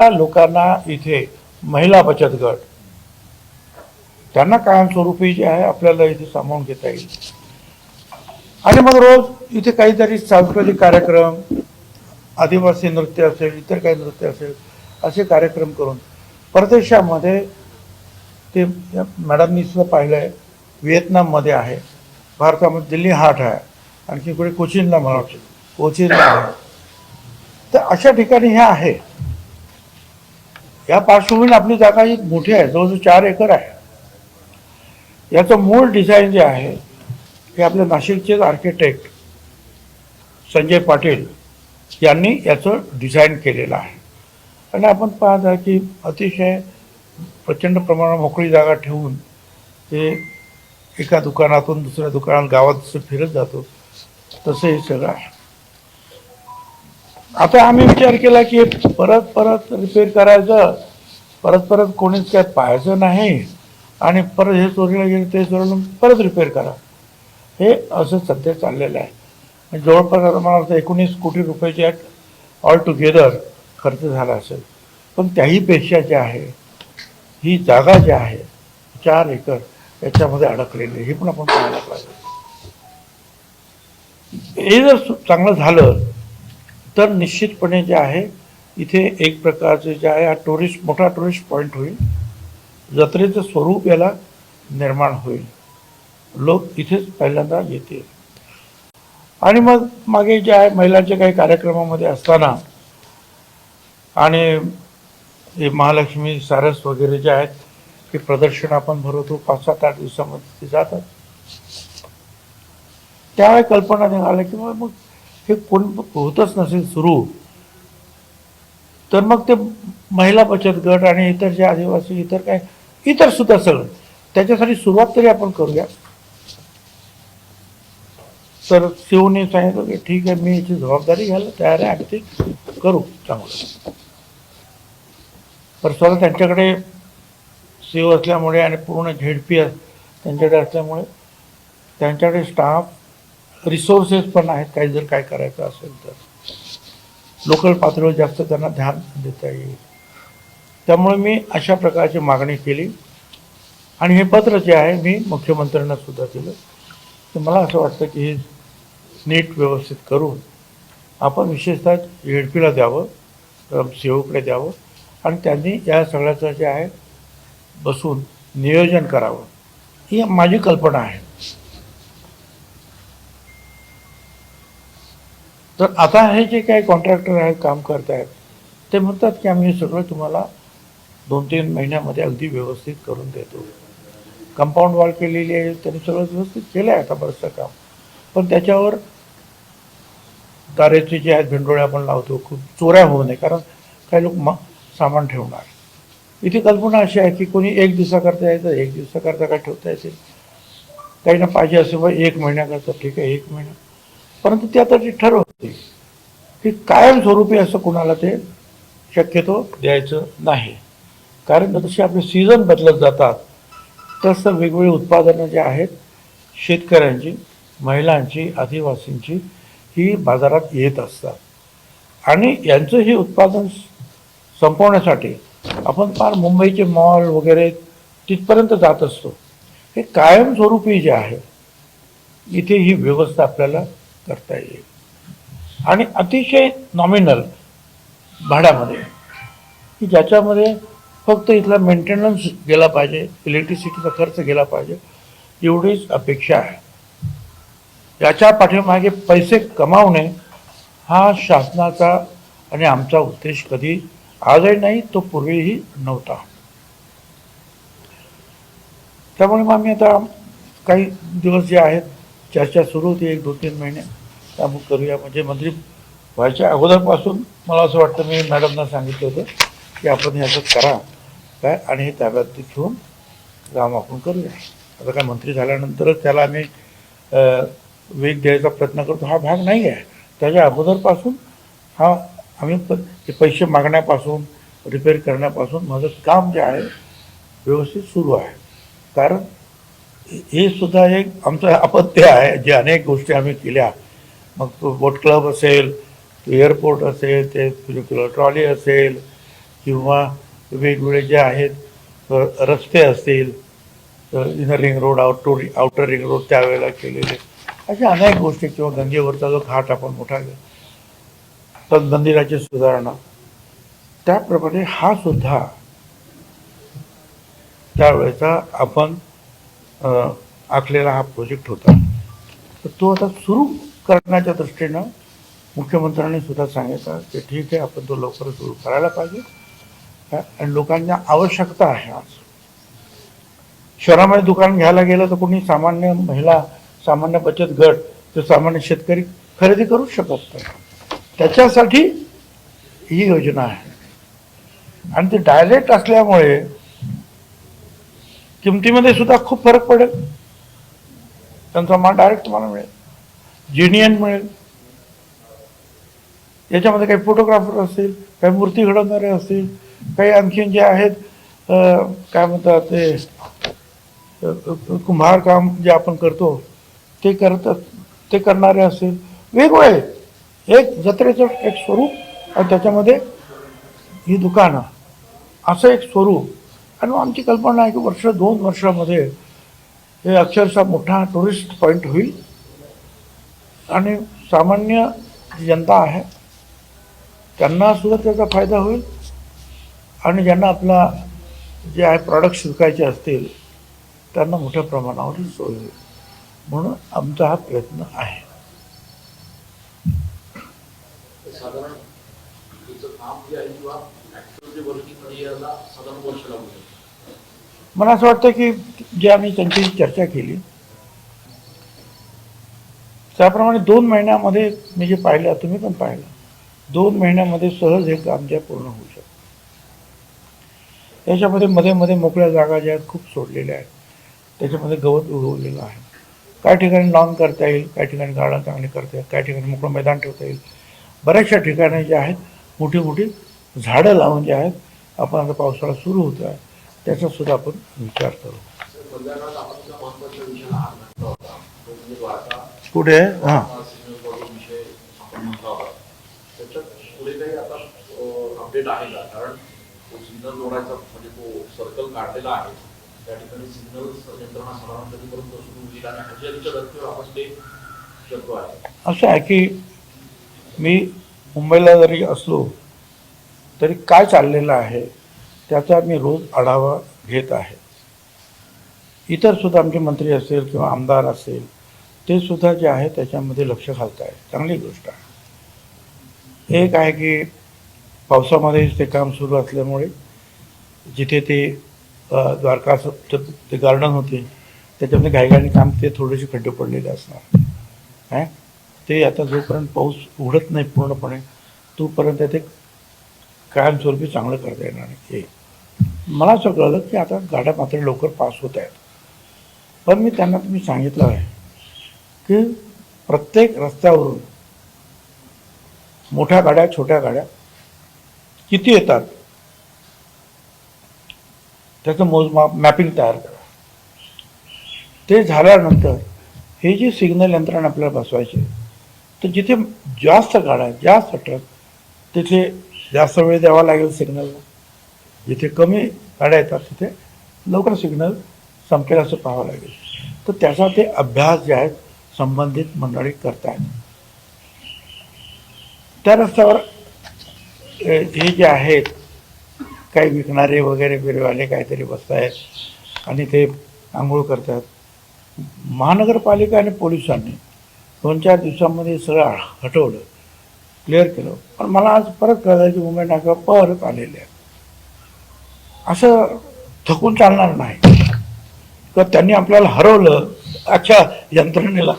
त्या लोकांना इथे महिला बचत गट त्यांना कायमस्वरूपी जे आहे आपल्याला इथे सामावून घेता येईल. आणि मग रोज इथे काहीतरी सांस्कृतिक कार्यक्रम आदिवासी नृत्य असेल इतर काही नृत्य असेल असे कार्यक्रम करून परदेशामध्ये ते मॅडमनी सुद्धा पाहिलं आहे व्हिएतनाममध्ये आहे. भारतामध्ये दिल्ली हाट आहे. आणखी कुठे कोचिनला मला वाटतं कोचिनला आहे. तर अशा ठिकाणी हे आहे. या पार्श्वभूमीवर आपली जागा ही मोठी आहे जवळजवळ चार एकर आहे. याचं मूळ डिझाईन जे आहे हे आपले नाशिकचेच आर्किटेक्ट संजय पाटील यांनी याचं डिझाईन केलेलं आहे. आणि आपण पाहत आहे की अतिशय प्रचंड प्रमाणात मोकळी जागा ठेवून ते एका दुकानातून दुसऱ्या दुकानात गावात जसं फिरत जातो तसं हे सगळं आहे. आता आम्ही विचार केला की परत परत रिपेअर करायचं. परत परत कोणीच काय पाहायचं नाही. आणि परत हे चोरीला गेलं ते चोरीला परत रिपेअर करा. हे असं सध्या चाललेलं आहे. जवळपास आता मला वाटतं एकोणीस कोटी रुपयाचे ऑल टुगेदर खर्च झाला असेल. पण त्याही पेक्षा जे आहे ही जागा जी आहे चार एकर याच्यामध्ये अडकलेली हे पण आपण पाहायला पाहिजे. हे जर सु- चांगलं झालं तर निश्चितपणे जे आहे इथे एक प्रकारचे जे आहे हा टुरिस्ट मोठा टुरिस्ट पॉईंट होईल. जत्रेचं स्वरूप याला निर्माण होईल. लोक इथेच पहिल्यांदा येतील. आणि मग मागे जे आहे महिलांच्या काही कार्यक्रमामध्ये असताना आणि हे महालक्ष्मी सारस वगैरे जे आहेत ते प्रदर्शन आपण भरवतो. पाच सात आठ दिवसामध्ये ते जातात. त्यावेळी कल्पना निघाल्या की मग हे कोण होतच नसेल सुरू तर मग ते महिला बचत गट आणि इतर जे आदिवासी इतर काय इतर सुद्धा सगळं. त्याच्यासाठी सुरुवात तरी आपण करूया. तर शिवने सांगितलं की ठीक आहे मी याची जबाबदारी घ्यायला तयार आहे आणि ते करू चांगलं. पर स्वतः त्यांच्याकडे शिव असल्यामुळे आणि पूर्ण झेडपी त्यांच्याकडे असल्यामुळे त्यांच्याकडे स्टाफ रिसोर्सेस पण आहेत काही जर काय करायचं असेल तर. लोकल पातळीवर जास्त त्यांना ध्यान देता येईल. त्यामुळे मी अशा प्रकारची मागणी केली. आणि हे पत्र जे आहे मी मुख्यमंत्र्यांना सुद्धा दिलं. तर मला असं वाटतं की हे नीट व्यवस्थित करून आपण विशेषतः एड पीला द्यावं सी द्यावं आणि त्यांनी या सगळ्याचं जे आहे बसून नियोजन करावं. ही माझी कल्पना आहे. तर आता हे जे काही कॉन्ट्रॅक्टर आहेत काम करत आहेत ते म्हणतात की आम्ही हे सगळं तुम्हाला दोन तीन महिन्यामध्ये अगदी व्यवस्थित करून देतो. कंपाऊंड वॉल केलेली आहे त्यांनी सगळं व्यवस्थित केलं आहे आता बरंचसं काम. पण त्याच्यावर दारेचे जे आहेत भेंडोळे आपण लावतो खूप चोऱ्या होऊ नये कारण काही लोक मग सामान ठेवणार. इथे कल्पना अशी आहे की कोणी एक दिवसाकरता यायचं एक दिवसाकरता काय ठेवता येते काही ना पाहिजे असेल बा एक महिन्याकरता ठीक आहे एक महिना. परंतु ते आता ते ठरवते की कायमस्वरूपी असं कुणाला ते शक्यतो द्यायचं नाही. कारण जसे आपले सीझन बदलत जातात तसं वेगवेगळी उत्पादनं जे आहेत शेतकऱ्यांची महिलांची आदिवासींची ही बाजारात येत असतात. आणि यांचं हे उत्पादन संपवण्यासाठी आपण फार मुंबईचे मॉल वगैरे तिथपर्यंत जात असतो. हे कायमस्वरूपी जे आहे इथे ही व्यवस्था आपल्याला करता येईल. आणि अतिशय नॉमिनल भाड्यामध्ये. की ज्याच्यामध्ये फक्त इथला मेंटेनन्स गेला पाहिजे इलेक्ट्रिसिटीचा खर्च गेला पाहिजे एवढीच अपेक्षा आहे. याच्या पाठीमागे पैसे कमावणे हा शासनाचा आणि आमचा उद्देश कधी आजही नाही तो पूर्वीही नव्हता. त्यामुळे मग आम्ही आता काही दिवस जे आहेत चर्चा सुरू होती एक दोन तीन महिने. त्यामुळे करूया. म्हणजे मंत्री व्हायच्या अगोदरपासून मला असं वाटतं मी मॅडमना सांगितलं होतं की आपण हे असं करा. काय? आणि हे ताब्यात घेऊन काम आपण करूया. आता काय मंत्री झाल्यानंतरच त्याला आम्ही वेग द्यायचा प्रयत्न करतो. हा भाग नाही आहे. त्याच्या अगोदरपासून हा आम्ही प ते पैसे मागण्यापासून रिपेअर करण्यापासून माझं काम जे आहे व्यवस्थित सुरू आहे. कारण हे सुद्धा एक आमचं अपत्य आहे. जे अनेक गोष्टी आम्ही केल्या. मग तो बोट क्लब असेल तो एअरपोर्ट असेल ते ट्रॉली असेल किंवा वेगवेगळे जे आहेत रस्ते असतील inner ring road outer outer ring road त्यावेळेला केलेले. अशा अनेक गोष्टी किंवा गंगेवरचा जो घाट आपण मोठा तर मंदिराची सुधारणा. त्याप्रमाणे हा सुद्धा त्यावेळेचा आपण आखलेला हा प्रोजेक्ट होता. तर तो आता सुरू करण्याच्या दृष्टीनं मुख्यमंत्र्यांनी सुद्धा सांगितलं की ठीक आहे आपण तो लवकर सुरू करायला पाहिजे. आणि लोकांना आवश्यकता आहे आज. शहरामध्ये दुकान घ्यायला गेलं तर कोणी सामान्य महिला सामान्य बचत गट तो सामान्य शेतकरी खरेदी करू शकत नाही. त्याच्यासाठी ही योजना आहे. आणि ते डायलेक्ट असल्यामुळे किमतीमध्ये सुद्धा खूप फरक पडेल. त्यांचा माल डायरेक्ट तुम्हाला मिळेल. जेनियन मिळेल. याच्यामध्ये काही फोटोग्राफर असतील काही मूर्ती घडवणारे असतील काही आणखीन जे आहेत काय म्हणतात ते कुंभारकाम कुंभार काम जे आपण करतो ते करतात ते करणारे असतील. वेगवेगळे. एक जत्रेचं एक स्वरूप आणि त्याच्यामध्ये ही दुकानं. असं एक स्वरूप. आणि मग आमची कल्पना आहे की वर्ष दोन वर्षामध्ये हे अक्षरशः मोठा टुरिस्ट पॉईंट होईल. आणि सामान्य जनता आहे त्यांना सुद्धा त्याचा फायदा होईल. आणि ज्यांना आपला जे आहे प्रॉडक्ट विकायचे असतील त्यांना मोठ्या प्रमाणावर सोय होईल. म्हणून आमचा हा प्रयत्न आहे. साधारण काम जे आहे किंवा जे वर्किंग म्हणजे याला साधारण वर्ष लागू मला असं वाटतं की जे आम्ही त्यांची चर्चा केली त्याप्रमाणे दोन महिन्यामध्ये मी जे पाहिलं तुम्ही पण पाहिलं दोन महिन्यामध्ये सहज हे काम जे पूर्ण होऊ शकतं. त्याच्यामध्ये मध्ये मध्ये मोकळ्या जागा ज्या आहेत खूप सोडलेल्या आहेत. त्याच्यामध्ये गवत उगवलेलं आहे. काही ठिकाणी लॉन करता येईल काही ठिकाणी गार्डन चांगली करता येईल काही ठिकाणी मोकळं मैदान ठेवता येईल. बऱ्याचशा ठिकाणी जे आहेत मोठी मोठी झाडं लावून जे आहेत आपण आता पावसाळा सुरू होतो आहे त्याचा सुद्धा आपण विचार करू. पुढे हां. अपडेट आहे का कारण तो सिग्नल जोडायचा म्हणजे तो सर्कल काढलेला आहे त्या ठिकाणी सिग्नल यंत्रणा साधारण कधीपर्यंत सुरू होईल आणि हजेरीच्या धर्तीवर आपण ते आहे असं आहे की मी मुंबईला जरी असलो तरी काय चाललेलं आहे? त्याचा मी रोज आढावा घेत आहे. इतर सुद्धा आमचे मंत्री असेल किंवा आमदार असेल ते सुद्धा जे आहे त्याच्यामध्ये लक्ष घालत आहे. चांगली गोष्ट आहे. एक आहे की पावसामध्ये ते काम सुरू असल्यामुळे जिथे ते द्वारका ते गार्डन होते त्याच्यामध्ये घाईघाईने काम ते थोडेसे खड्डे पडलेले असणार. काय ते आता जोपर्यंत पाऊस उघडत नाही पूर्णपणे तोपर्यंत ते कायमस्वरूपी चांगलं करता येणार नाही. एक मला असं कळलं की आता गाड्या मात्र लवकर पास होत आहेत. पण मी त्यांना तुम्ही सांगितलं आहे की प्रत्येक रस्त्यावरून मोठ्या गाड्या छोट्या गाड्या किती येतात? त्याचं मोजमाप मॅपिंग तयार करा. ते झाल्यानंतर हे जे सिग्नल यंत्रणा आपल्याला बसवायचे तर जिथे जास्त गाड्या जास्त ट्रक तिथे जास्त वेळ द्यावा लागेल सिग्नलला. जिथे कमी गाड्या येतात तिथे लवकर सिग्नल संपेल असं पाहावं लागेल. तर त्याचा ते अभ्यास जे आहेत संबंधित मंडळी करतायत. त्या रस्त्यावर हे जे आहेत काही विकणारे वगैरे बिरवाले काहीतरी बसतायत आणि ते आंघोळ करतात महानगरपालिका आणि पोलिसांनी दोन चार दिवसांमध्ये सगळं हटवलं क्लिअर केलं. पण मला आज परत कळलं की मुंबई नाका परत आलेले आहेत. असं थकून चालणार नाही. किंवा त्यांनी आपल्याला हरवलं अच्छा यंत्रणेला.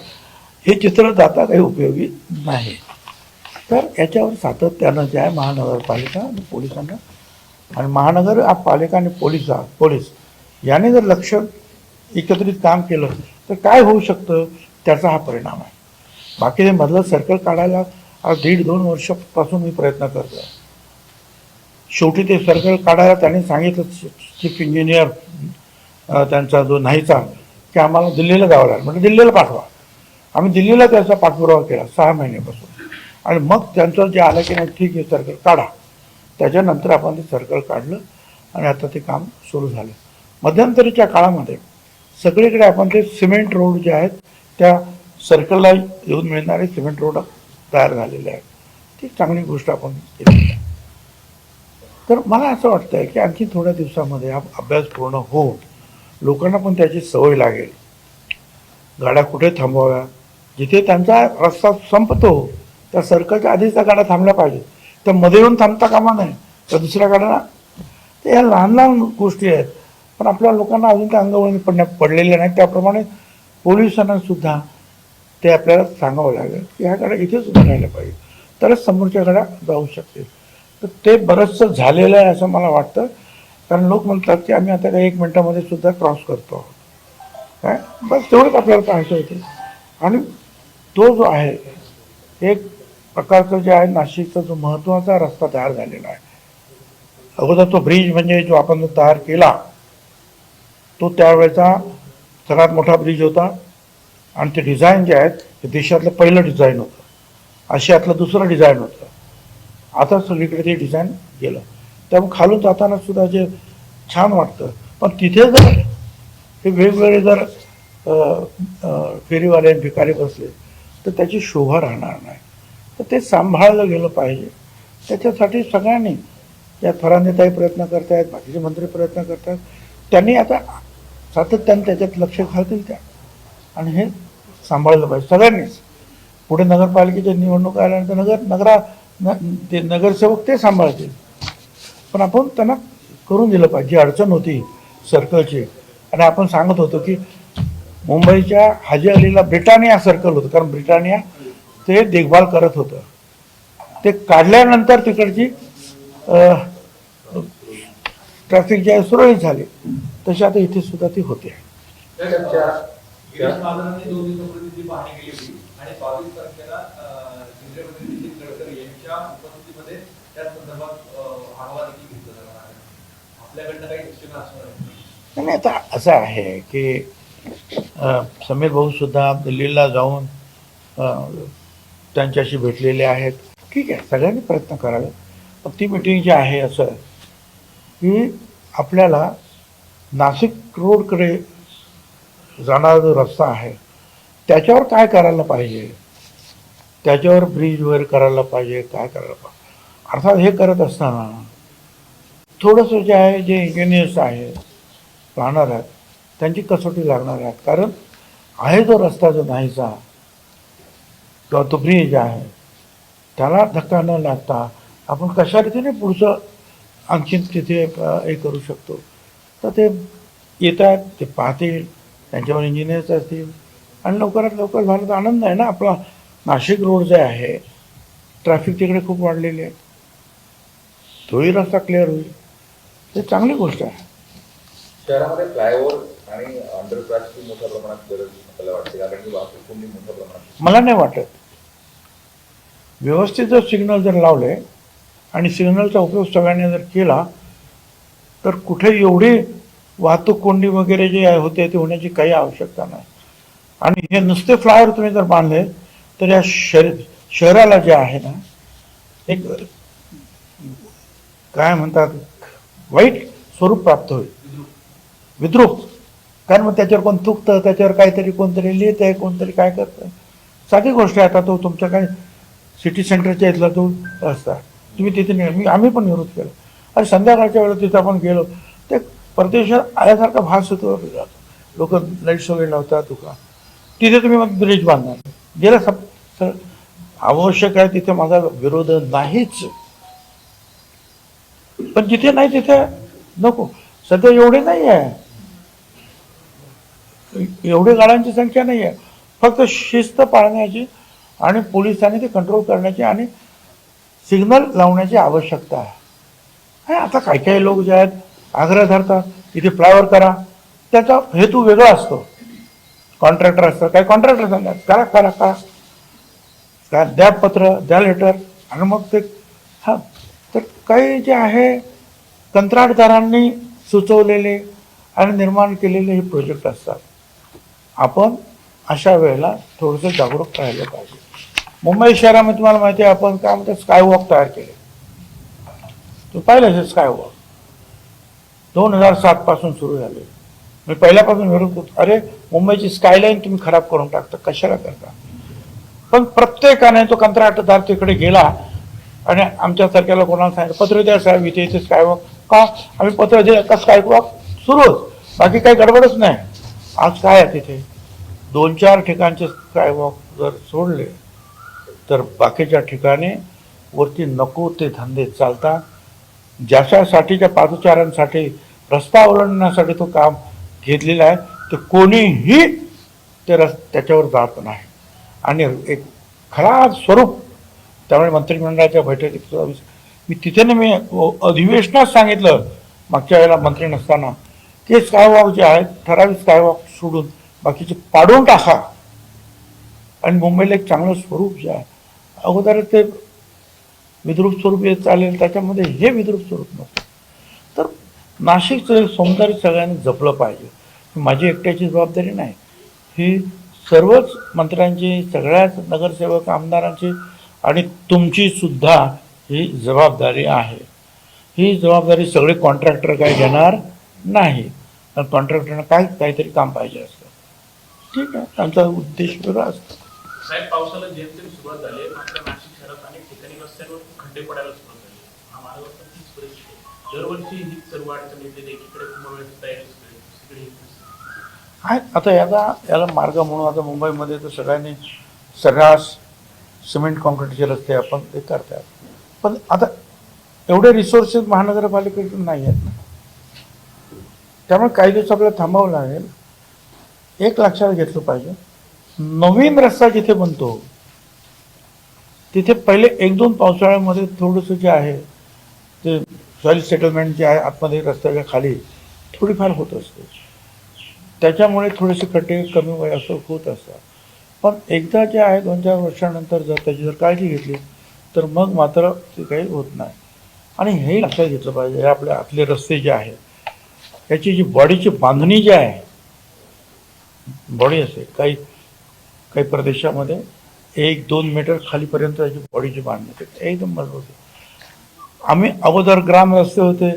हे चित्र जाता काही उपयोगी नाही. तर याच्यावर सातत्यानं जे आहे महानगरपालिका आणि पोलिसांना आणि महानगर पालिका आणि पोलीस पोलीस याने जर लक्ष एकत्रित काम केलं तर काय होऊ शकतं? त्याचा हा परिणाम आहे. बाकी ते मधलं सर्कल काढायला आज दीड दोन वर्षापासून मी प्रयत्न करतो आहे शेवटी ते सर्कल काढायला त्यांनी सांगितलं चीफ इंजिनियर त्यांचा जो नाहीचा की आम्हाला दिल्लीला जावं लागेल. म्हणजे दिल्लीला पाठवा. आम्ही दिल्लीला त्याचा पाठपुरावा केला सहा महिन्यापासून. आणि मग त्यांचं जे आलं की नाही ठीक आहे सर्कल काढा. त्याच्यानंतर आपण ते सर्कल काढलं आणि आता ते काम सुरू झालं. मध्यंतरीच्या काळामध्ये सगळीकडे आपण ते सिमेंट रोड जे आहेत त्या सर्कलला येऊन मिळणारे सिमेंट रोड तयार झालेले आहेत. ती चांगली गोष्ट आपण केली तर मला असं वाटतं आहे की आणखी थोड्या दिवसामध्ये हा अभ्यास पूर्ण होऊन लोकांना पण त्याची सवय लागेल. गाड्या कुठे थांबवाव्या? जिथे त्यांचा रस्ता संपतो त्या सर्कलच्या आधीच त्या गाड्या थांबल्या पाहिजेत. तर मध्ये येऊन थांबता कामा नाही तर दुसऱ्या गाड्यांना ते ह्या लहान लहान गोष्टी आहेत. पण आपल्या लोकांना अजून त्या अंगवळणी पडण्या पडलेल्या नाहीत. त्याप्रमाणे पोलिसांना सुद्धा ते आपल्याला सांगावं लागेल की ह्या गाड्या इथेच उभ्या राहिल्या पाहिजे तरच समोरच्या गाड्या जाऊ शकतील. तर ते बरंचसं झालेलं आहे असं मला वाटतं. कारण लोक म्हणतात की आम्ही आता काही एक मिनटामध्ये सुद्धा क्रॉस करतो आहोत. काय? बस तेवढंच आपल्याला पाहायचं होते. आणि तो जो आहे एक प्रकारचं जे आहे नाशिकचा जो महत्त्वाचा रस्ता तयार झालेला आहे. अगोदर तो ब्रिज म्हणजे जो आपण जो तयार केला तो त्यावेळेचा सगळ्यात मोठा ब्रिज होता. आणि ते डिझाईन जे आहेत ते देशातलं पहिलं डिझाईन होतं. आशियातलं दुसरं डिझाईन होतं. आता सगळीकडे ते डिझाईन गेलं. त्यामुळे खालून जाताना सुद्धा जे छान वाटतं. पण तिथे जर हे वेगवेगळे जर फेरीवाले भिकारी बसले तर त्याची शोभा राहणार नाही. तर ते सांभाळलं गेलं पाहिजे. त्याच्यासाठी सगळ्यांनी या फरांदेताई प्रयत्न करतायत बाकीचे मंत्री प्रयत्न करतात त्यांनी आता सातत्याने त्याच्यात लक्ष घालतील त्या. आणि हे सांभाळलं पाहिजे. सगळ्यांनीच. पुढे नगरपालिकेच्या निवडणूक आल्यानंतर नगर नगरा न- ते नगरसेवक ते सांभाळतील. पण आपण त्यांना करून दिलं पाहिजे जी अडचण होती सर्कलची आणि आपण सांगत होतो की मुंबईच्या हाजी अलीला ब्रिटानिया सर्कल होतं कारण ब्रिटानिया ते देखभाल करत होतं. ते काढल्यानंतर तिकडची ट्रॅफिक जी आहे सुरळीत झाली. तशी आता इथे सुद्धा ती होते. गिरीश आणि बावीस उपस्थितीमध्ये त्या संदर्भात आढावा देखील घेतला जाणार आहे. आपल्याकडनं काही सूचना असणार आहे नाही आता असं आहे की समीर भाऊ सुद्धा दिल्लीला जाऊन त्यांच्याशी भेटलेले आहेत. ठीक आहे सगळ्यांनी प्रयत्न करावे. मग ती मिटिंग जी आहे असं की आपल्याला नाशिक रोडकडे जाणारा जो रस्ता आहे त्याच्यावर काय करायला पाहिजे? त्याच्यावर ब्रिज वगैरे करायला पाहिजे काय करायला पाहिजे. अर्थात हे करत असताना थोडंसं जे आहे जे इंजिनियर्स आहेत राहणार आहेत त्यांची कसोटी लागणार आहेत. कारण आहे जो रस्ता जो नाहीचा किंवा तो ब्रिज आहे त्याला धक्का न लागता आपण कशा रीतीने पुढचं आणखीन तिथे हे करू शकतो? तर ते येत आहेत ते पाहतील त्यांच्यावर इंजिनियर्स असतील आणि लवकरात लवकर झालं तर आनंद आहे ना आपला. नाशिक रोड जे आहे ट्रॅफिक तिकडे खूप वाढलेली आहे. तोही रस्ता क्लिअर होईल. ते चांगली गोष्ट आहे. शहरामध्ये फ्लायओव्हर आणि अंडरपासची मोठ्या प्रमाणात गरज आपल्याला वाटते कारण की वाहतूक कोंडी मोठ्या प्रमाणात मला नाही वाटत. व्यवस्थित जर सिग्नल जर लावले आणि सिग्नलचा उपयोग सगळ्यांनी जर केला तर कुठे एवढी वाहतूक कोंडी वगैरे जे होते ते होण्याची काही आवश्यकता नाही. आणि हे नुसते फ्लायर तुम्ही जर बांधले तर या शहर शहराला जे आहे ना एक काय म्हणतात वाईट स्वरूप प्राप्त होईल. विद्रोह कारण मग त्याच्यावर कोण थुकतं त्याच्यावर काहीतरी कोणतरी लिहित आहे कोणतरी काय करतं साधी गोष्ट आहे आता तो तुमच्या काय सिटी सेंटरच्या इथला तो असता तुम्ही तिथे नेहमी आम्ही पण विरोध केला. आणि संध्याकाळच्या वेळेला तिथं आपण गेलो. ते परदेशात आल्यासारखा भास होतो. लोक लाईट्स वगैरे लावतात तुका तिथे तुम्ही मग ब्रिज बांधणार. गेलं सप सर आवश्यक आहे तिथे माझा विरोध नाहीच. पण जिथे नाही तिथे नको. सध्या एवढे नाही आहे. एवढे गाड्यांची संख्या नाही आहे. फक्त शिस्त पाळण्याची आणि पोलिसांनी ते कंट्रोल करण्याची आणि सिग्नल लावण्याची आवश्यकता आहे. आता काही काही लोक जे आहेत आग्रह धरतात इथे फ्लायओव्हर करा. त्याचा हेतू वेगळा असतो. कॉन्ट्रॅक्टर असतात. काही कॉन्ट्रॅक्टर सांगतात करा करा करा काय द्या पत्र द्या लेटर आणि मग ते हां तर काही जे आहे कंत्राटदारांनी सुचवलेले आणि निर्माण केलेले हे प्रोजेक्ट असतात. आपण अशा वेळेला थोडंसं जागरूक राहिलं पाहिजे. मुंबई शहरामध्ये तुम्हाला माहिती आहे आपण काय म्हणतात स्कायवॉक तयार केले. तू पाहिलं असेल स्कायवॉक दोन हजार सातपासून सुरू झाले. मी पहिल्यापासून विरोध करतो. अरे मुंबईची स्कायलाईन तुम्ही खराब करून टाकता. कशाला करता? पण प्रत्येकाने तो कंत्राटदार तिकडे गेला आणि आमच्यासारख्याला कोणाला सांगितलं पत्र द्या साहेब इथे इथे स्कायवॉक का? आम्ही पत्र दिलं का स्कायवॉक सुरूच बाकी काही गडबडच नाही. आज काय आहे तिथे? दोन चार ठिकाणचे स्कायवॉक जर सोडले तर बाकीच्या ठिकाणी वरती नको ते धंदे चालतात. ज्याच्यासाठीच्या पादुचारांसाठी रस्ता ओलांडण्यासाठी तो काम घेतलेला आहे तर कोणीही ते रस त्याच्यावर जात नाही. आणि एक खरा स्वरूप. त्यामुळे मंत्रिमंडळाच्या बैठकीत सुद्धा मी तिथे ना मी अधिवेशनात सांगितलं मागच्या वेळेला मंत्री नसताना ते स्कायवॉक जे आहेत ठराविक स्कायवॉक सोडून बाकीचे पाडून टाका. आणि मुंबईला एक चांगलं स्वरूप जे आहे अगोदर ते विद्रूप स्वरूप येत चालेल त्याच्यामध्ये हे विद्रूप स्वरूप नसतं तर नाशिकचं सौंदर्य सगळ्यांनी जपलं पाहिजे. माझी एकट्याची जबाबदारी नाही. ही सर्वच मंत्र्यांची सगळ्याच नगरसेवक आमदारांची आणि तुमची सुद्धा ही जबाबदारी आहे. ही जबाबदारी सगळे कॉन्ट्रॅक्टर काय घेणार नाही. कारण कॉन्ट्रॅक्टरना काय काहीतरी काम पाहिजे असतं. ठीक आहे त्यांचा उद्देश वेगळा असतो. साहेब पावसाला जेमतेम सुरुवात झाली आहे. मात्र नाशिक शहरात अनेक ठिकाणी रस्त्यांवर खड्डे पडायला सुरुवात झाली हा मार्गावर पण तीच परिस्थिती दरवर्षी ही सर्व अडचण येते एकीकडे कुंभमेळ्याची तयारी सगळी आहे. आता याला याला मार्ग म्हणून आता मुंबईमध्ये तर सगळ्यांनी सर्रास सिमेंट कॉन्क्रीटचे रस्ते आपण ते करतात. पण आता एवढे रिसोर्सेस महानगरपालिकेकडून नाही आहेत ना. त्यामुळे काही दिवस आपल्याला थांबावं लागेल. एक लक्षात घेतलं पाहिजे. नवीन रस्ता जिथे बनतो तिथे पहिले एक दोन पावसाळ्यामध्ये थोडंसं जे आहे ते सॉईल सेटलमेंट जे आहे आतमध्ये रस्त्याच्या खाली थोडीफार होत असते. त्याच्यामुळे थोडेसे खड्डे कमी वय असं होत असतात. पण एकदा जे आहे दोन चार वर्षानंतर जर त्याची जर काळजी घेतली तर मग मात्र ते काही होत नाही. आणि हे लक्षात घेतलं पाहिजे हे आपले आतले रस्ते जे आहेत याची जी बॉडीची बांधणी जी आहे बॉडी असते काही काही प्रदेशामध्ये एक दोन मीटर खालीपर्यंत त्याची बॉडीची बांधणी असते एकदम मजबूत होते. आम्ही अगोदर ग्राम रस्ते होते.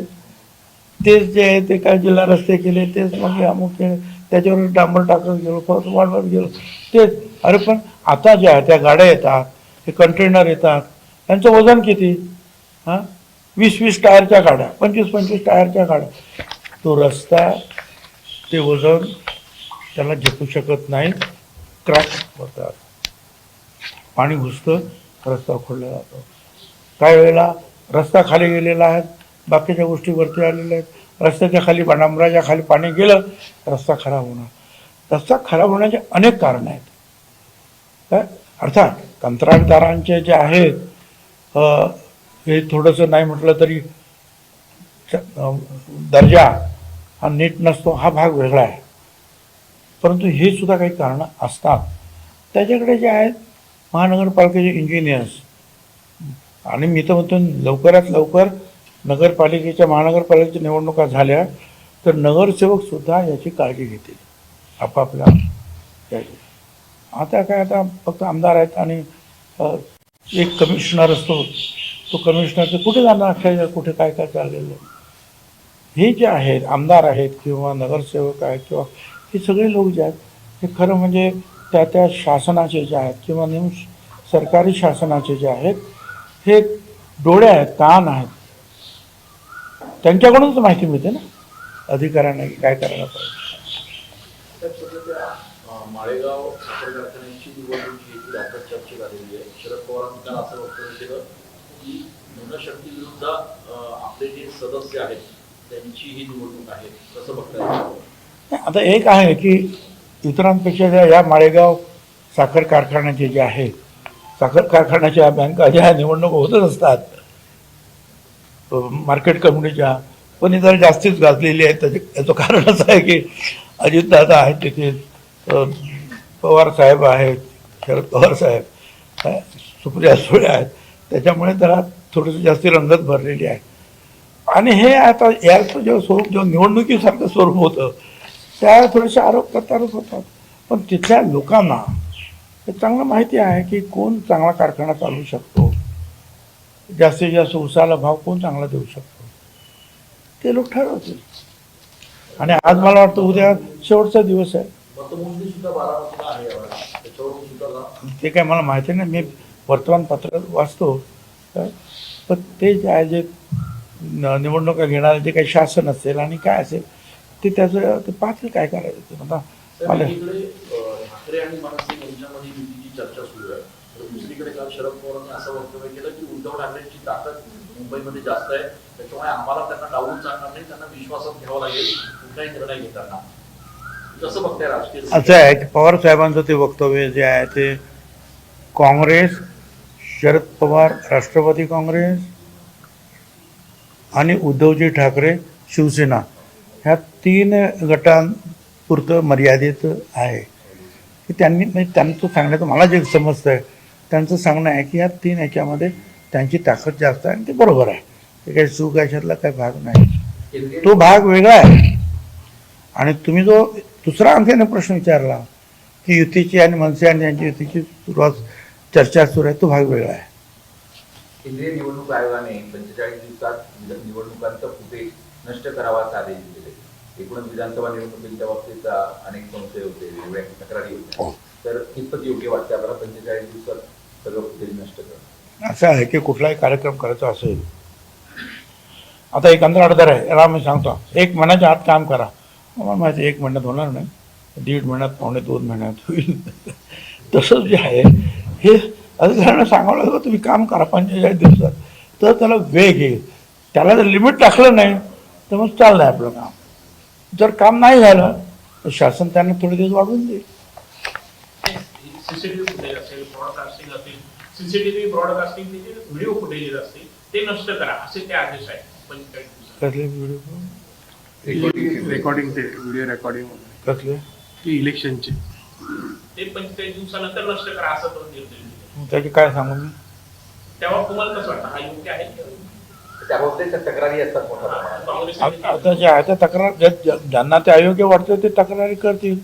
तेच जे आहे ते काय जिल्हा रस्ते केले तेच मग अमुक केले त्याच्यावर डांबर टाकत गेलो परत वाढवत गेलो तेच. अरे पण आता ज्या आहे त्या गाड्या येतात हे कंटेनर येतात त्यांचं वजन किती? हां? वीस वीस टायरच्या गाड्या पंचवीस पंचवीस टायरच्या गाड्या. तो रस्ता ते वजन त्याला झेपू शकत नाही. क्रॅक होतात. पाणी घुसतं रस्ता खोडला जातो. काही वेळेला रस्ता खाली गेलेला आहे बाकीच्या गोष्टी वरती आलेल्या आहेत. रस्त्याच्या खाली डांबराच्या खाली पाणी गेलं रस्ता खराब होणार. रस्ता खराब होण्याचे अनेक कारण आहेत. काय अर्थात कंत्राटदारांचे जे आहेत हे थोडंसं नाही म्हटलं तरी दर्जा हा नीट नसतो हा भाग वेगळा आहे. परंतु हे सुद्धा काही कारणं असतात. त्याच्याकडे जे आहेत महानगरपालिकेचे इंजिनियर्स आणि मी तर म्हणतो लवकरात लवकर नगरपालिकेच्या महानगरपालिकेच्या निवडणुका झाल्या तर नगरसेवक सुद्धा याची काळजी घेतील. आपापल्या याची. आता काय आता फक्त आमदार आहेत आणि एक कमिशनर असतो तो कमिशनर कुठे जाणार अक्षरशः कुठे काय काय चाललेलं हे जे आहेत आमदार आहेत किंवा नगरसेवक आहेत किंवा हे सगळे लोक जे आहेत हे खरं म्हणजे त्या त्या शासनाचे जे आहेत किंवा निम सरकारी शासनाचे जे आहेत हे डोळे आहेत कान आहेत. त्यांच्याकडूनच माहिती मिळते ना. अधिकाऱ्यांना की काय करायला पाहिजे. साहेब, सध्या त्या अं, माळेगाव साखर कारखान्याची निवडणूक जी आहे ती राज्यात चर्चेत आलेली आहे. शरद पवारांनी काल असं वक्तव्य केलं की जनशक्ती विरुद्ध अं, आपले जे सदस्य आहेत त्यांची ही निवडणूक आहे. कसं बघताय? नाही, आता एक आहे की इतरांपेक्षा ज्या या माळेगाव साखर कारखान्याचे जे आहेत साखर कारखान्याच्या बँका ज्या निवडणूक होतच असतात मार्केट कमिटीच्या पण ही जरा जास्तीच गाजलेली आहे. त्याचे याचं कारण असं आहे की अजितदादा आहेत तिथे पवार साहेब आहेत शरद पवार साहेब सुप्रिया सुळे आहेत. त्याच्यामुळे जरा थोडीशी जास्ती रंगत भरलेली आहे. आणि हे आता याचं जेव्हा स्वरूप जेव्हा निवडणुकीसारखं स्वरूप होतं त्या थोडेसे आरोप प्रत्यारोप होतात. पण तिथल्या लोकांना हे चांगलं माहिती आहे की कोण चांगला कारखाना चालवू शकतो. जास्तीत जास्त उसाला भाव कोण चांगला देऊ शकतो? ते लोक ठरवतील आणि आज मला वाटतं उद्या शेवटचा दिवस आहे. ते काय मला माहिती नाही. मी वर्तमानपत्र वाचतो. पण ते जे आहे जे निवडणुका घेणारे जे काही शासन असेल आणि काय असेल ते त्याचं ते पाहतील काय करायचं. ते मला ठाकरे आणि चर्चा सुरू आहे. तर दुसरीकडे काल शरद पवारांनी असं वक्तव्य केलं की उद्धव ठाकरेंची ताकद मुंबईमध्ये जास्त आहे. त्याच्यामुळे आम्हाला त्यांना डावून चालणार नाही त्यांना विश्वासात घ्यावं लागेल कुठलाही निर्णय घेताना. कसं बघताय राजकीय असं आहे की पवार साहेबांचं ते वक्तव्य जे आहे ते काँग्रेस शरद पवार राष्ट्रवादी काँग्रेस आणि उद्धवजी ठाकरे शिवसेना ह्या तीन गटांपुरतं मर्यादित आहे. की त्यांनी म्हणजे त्यांचं सांगण्याचं मला जे समजतं आहे त्यांचं सांगणं आहे की या तीन ह्याच्यामध्ये त्यांची ताकद जास्त आहे आणि ते बरोबर आहे. ते काही सुख याच्यातला काही भाग नाही. तो भाग वेगळा आहे. आणि तुम्ही जो दुसरा आणखीन प्रश्न विचारला की युतीची आणि मनसे आणि यांची युतीची सुरुवात चर्चा सुरू आहे तो भाग वेगळा आहे. केंद्रीय निवडणूक आयोगाने पंचेचाळीस दिवसात निवडणुकांचा फुटेज नष्ट करावाचा आदेश दिले एकूणच विधानसभा निवडणुकीच्या बाबतीत अनेक संशय होते वेगवेगळ्या तक्रारी होत्या. तर कितपत योग्य वाटते? आपल्याला पंचेचाळीस दिवसात सर्व कुठेही नष्ट करणं असं आहे की कुठलाही कार्यक्रम करायचा असेल. आता एक अंदर अडधर आहे. याला मी सांगतो. एक महिन्याच्या आत काम करा. मला माहिती एक महिन्यात होणार नाही. दीड महिन्यात पावणे दोन महिन्यात होईल. तसंच जे आहे हे अधिकाऱ्यांना सांगावं लागलं तुम्ही काम करा पंचेचाळीस दिवसात. तर त्याला वेग येईल. त्याला जर लिमिट टाकलं नाही तर मग चाललंय आपलं काम. जर काम नाही झालं तर शासन त्यांना थोडे दिवस वाढवून देईल. सीसीटीव्ही फुटेज असेल ब्रॉडकास्टिंग असेल सीसीटीव्ही ब्रॉडकास्टिंग जे व्हिडिओ फुटेजेस असतील ते नष्ट करा असे ते आदेश आहेत. पंचेचाळीस दिवसात कसले व्हिडिओ रेकॉर्डिंग रेकॉर्डिंग ते व्हिडिओ रेकॉर्डिंग कसले? ते इलेक्शनचे ते पंचेचाळीस दिवसानंतर नष्ट करा असं तो निर्देश त्याची काय सांगू मी? तेव्हा तुम्हाला कसं वाटतं? हा योग्य आहे? त्याबाबतीच्या तक्रारी असतात आता जे आहे त्या तक्रार ज्या- ज्या- ज्यांना ते अयोग्य वाटतं ते तक्रारी करतील.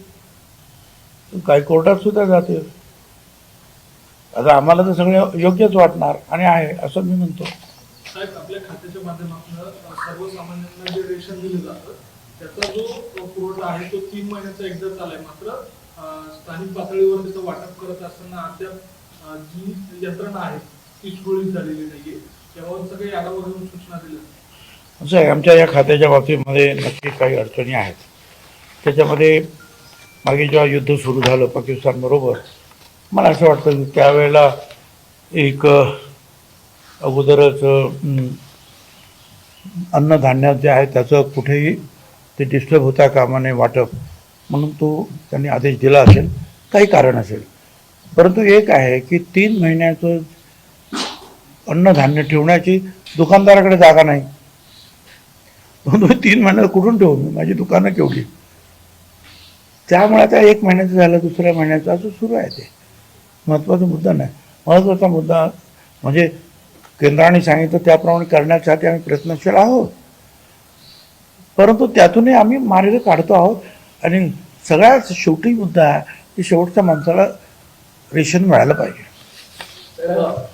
काही कोर्टात सुद्धा जातील. आता आम्हाला तर सगळे योग्यच वाटणार आणि आहे असं मी म्हणतो. साहेब आपल्या खात्याच्या माध्यमातून अ, सर्वसामान्यांना जे रेशन दिलं जातं त्याचा जो पुरवठा आहे तो तीन महिन्याचा एकदा चालाय. मात्र स्थानिक पातळीवर त्याचं वाटप करत असताना अद्याप जी यंत्रणा आहे ती सुरळीत झालेली नाहीये. त्यावर सगळे सूचना दिल्या. आमच्या या खात्याच्या बाबतीमध्ये नक्की काही अडचणी आहेत. त्याच्यामध्ये मागे जेव्हा युद्ध सुरू झालं पाकिस्तानबरोबर मला असं वाटतं की त्यावेळेला एक अगोदरच अन्नधान्य जे आहे त्याचं कुठेही ते डिस्टर्ब होता कामा नये वाटप म्हणून तो त्यांनी आदेश दिला असेल काही कारण असेल. परंतु एक आहे की तीन महिन्याचं अन्नधान्य ठेवण्याची दुकानदाराकडे जागा नाही. म्हणून तीन महिन्यात कुठून ठेवू मी? माझी दुकानं केवढी? त्यामुळे आता एक महिन्याचं झालं दुसऱ्या महिन्याचं असं सुरू आहे ते. महत्त्वाचा मुद्दा नाही. महत्त्वाचा मुद्दा म्हणजे केंद्राने सांगितलं त्याप्रमाणे करण्यासाठी आम्ही प्रयत्नशील आहोत. परंतु त्यातूनही आम्ही मार्ग काढतो आहोत. आणि सगळ्यात शेवटी मुद्दा आहे की शेवटच्या माणसाला रेशन मिळालं पाहिजे.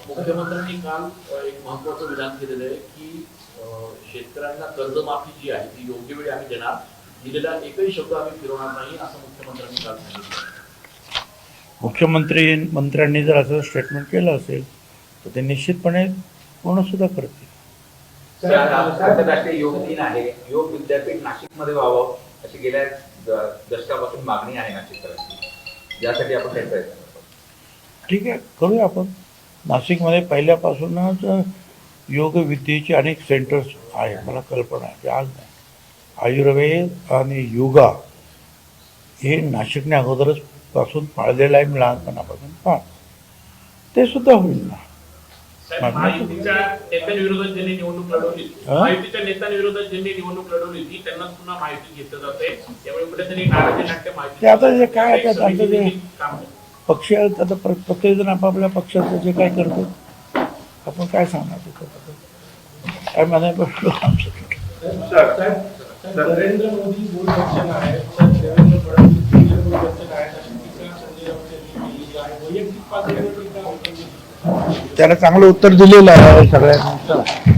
मुख्यमंत्र्यांनी काल एक महत्वाचं विधान केलेलं आहे की शेतकऱ्यांना कर्जमाफी जी आहे ती योग्य वेळी आम्ही देणार? दिलेला एकही शब्द आम्ही फिरवणार नाही असं मुख्यमंत्र्यांनी काल सांगितलं. मुख्यमंत्री मंत्र्यांनी जर असं स्टेटमेंट केलं असेल तर ते निश्चितपणे पूर्ण सुद्धा करतील आंतरराष्ट्रीय योग दिन आहे. योग विद्यापीठ नाशिकमध्ये व्हावं अशी गेल्या दशकापासून मागणी आहे नाशिककरांची. यासाठी आपण प्रयत्न ठीक आहे करूया आपण. नाशिकमध्ये पहिल्यापासूनच योग विद्येची अनेक सेंटर्स आहेत मला कल्पना आहे आज नाही. आयुर्वेद आणि योगा हे नाशिकने अगोदरच पासून पाळलेलं आहे मी लहानपणापासून. पहा ते सुद्धा होईल ना. ते आता जे काय जे- आहे. पक्षी आता प्र प्रत्येकजण आपापल्या पक्षाचं जे काय करतो आपण काय सांगणार काय म्हणायचं? आमचं नरेंद्र मोदी दूरदर्शन आहे देवेंद्र फडणवीस केंद्र दूरदर्शन आहे अशी टीका संजय राऊत यांनी केलेली आहे वैयक्तिक पातळीवर टीका होती. त्याला चांगलं उत्तर दिलेलं आहे सगळ्यांनी